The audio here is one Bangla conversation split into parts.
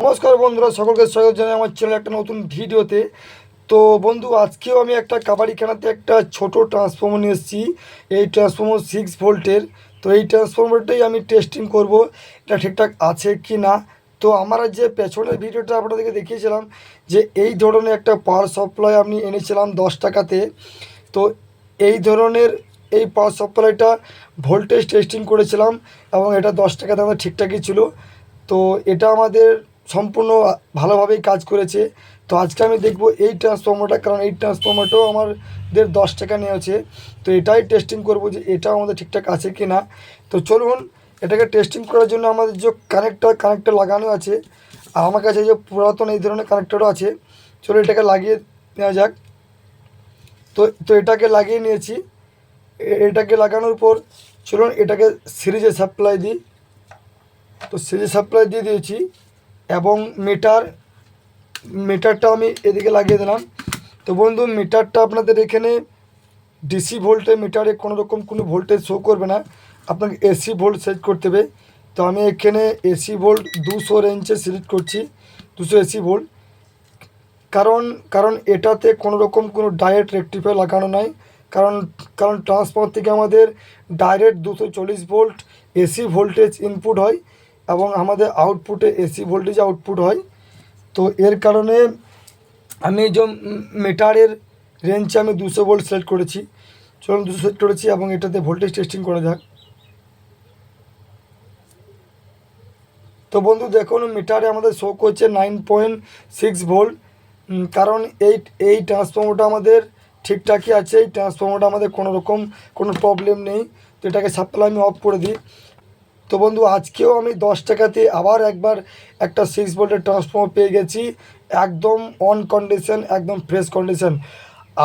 নমস্কার বন্ধুরা, সকলকে স্বাগত জানাই আমার চ্যানেল একটা নতুন ভিডিওতে। তো বন্ধু, আজকেও আমি একটা কাবাডি খেলাতে একটা ছোট ট্রান্সফর্মার নিয়ে এসেছি। এই ট্রান্সফর্মার সিক্স ভোল্টের তো এই ট্রান্সফর্মারটাই আমি টেস্টিং করব, এটা ঠিকঠাক আছে কি না? তো আমরা যে পেছনের ভিডিওটা আপনাদেরকে দেখিয়েছিলাম, যে এই ধরনের একটা পাওয়ার সাপ্লাই আমি এনেছিলাম দশ টাকাতে। তো এই ধরনের এই পাওয়ার সাপ্লাইটা ভোল্টেজ টেস্টিং করেছিলাম এবং এটা দশ টাকা দামে ঠিকঠাকই ছিল। তো এটা আমাদের সম্পূর্ণ ভালোভাবেই কাজ করেছে। তো আজকে আমি দেখব এই ট্রান্সফর্মারটা কারণ এই ট্রান্সফর্মারটাও আমাদের দশ টাকা নিয়েছে তো এটাই টেস্টিং করব যে এটা আমাদের ঠিকঠাক আছে কি না তো চলুন, এটাকে টেস্টিং করার জন্য আমাদের যে কানেক্টার কানেক্টার লাগানো আছে, আর আমার কাছে যে পুরাতন এই ধরনের কানেক্টারও আছে চলো এটাকে লাগিয়ে নেওয়া যাক। তো তো এটাকে লাগিয়ে নিয়েছি। এটাকে লাগানোর পর চলুন এটাকে সিরিজে সাপ্লাই দিই। তো সিরিজে সাপ্লাই দিয়ে দিয়েছি। এবং মিটার, মিটারটা আমি এদিকে লাগিয়ে দিলাম। তো বন্ধু, মিটারটা আপনাদের এখানে ডিসি ভোল্টে মিটারে কোনো রকম কোনো ভোল্টেজ শো করবে না। আপনাকে এসি ভোল্ট সেট করতে হবে। তো আমি এখানে এসি ভোল্ট দুশো রেঞ্জে সিলেক্ট করছি, দুশো এসি ভোল্ট। কারণ কারণ এটাতে কোনো রকম কোনো ডাইরেক্ট রেক্টিফায়ার লাগানো নাই। কারণ কারণ ট্রান্সফর্মার থেকে আমাদের ডাইরেক্ট দুশো চল্লিশ ভোল্ট এসি ভোল্টেজ ইনপুট হয়। এবং আমাদের আউটপুটে এসি ভোল্টেজ আউটপুট হয়। তো এর কারণে আমি যে মিটারের রেঞ্জে আমি দুশো ভোল্ট সিলেক্ট করেছি। চলুন দুশো সেট করেছি এবং এটাতে ভোল্টেজ টেস্টিং করা যাক। তো বন্ধু, দেখুন মিটারে আমাদের শো করছে নাইন পয়েন্ট সিক্স ভোল্ট কারণ এই এই ট্রান্সফর্মারটা আমাদের ঠিকঠাকই আছে। এই ট্রান্সফর্মারটা আমাদের কোনো রকম কোনো প্রবলেম নেই। তো এটাকে সাপ্লাই আমি অফ করে দিই। তো বন্ধু, আজকেও আমি দশ টাকাতে আবার একবার একটা সিক্স ভোল্টের ট্রান্সফর্মার পেয়ে গেছি। একদম অন কন্ডিশন একদম ফ্রেশ কন্ডিশন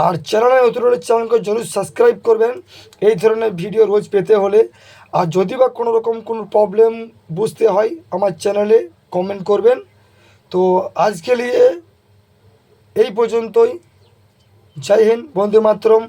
আর চ্যানেলে নতুন হলে চ্যানেলকে জরুর সাবস্ক্রাইব করবেন। এই ধরনের ভিডিও রোজ পেতে হলে। আর যদি বা কোনো রকম কোনো প্রবলেম বুঝতে হয়, আমার চ্যানেলে কমেন্ট করবেন। তো আজকে নিয়ে এই পর্যন্তই। জয় হিন্দ, বন্দে মাতরম।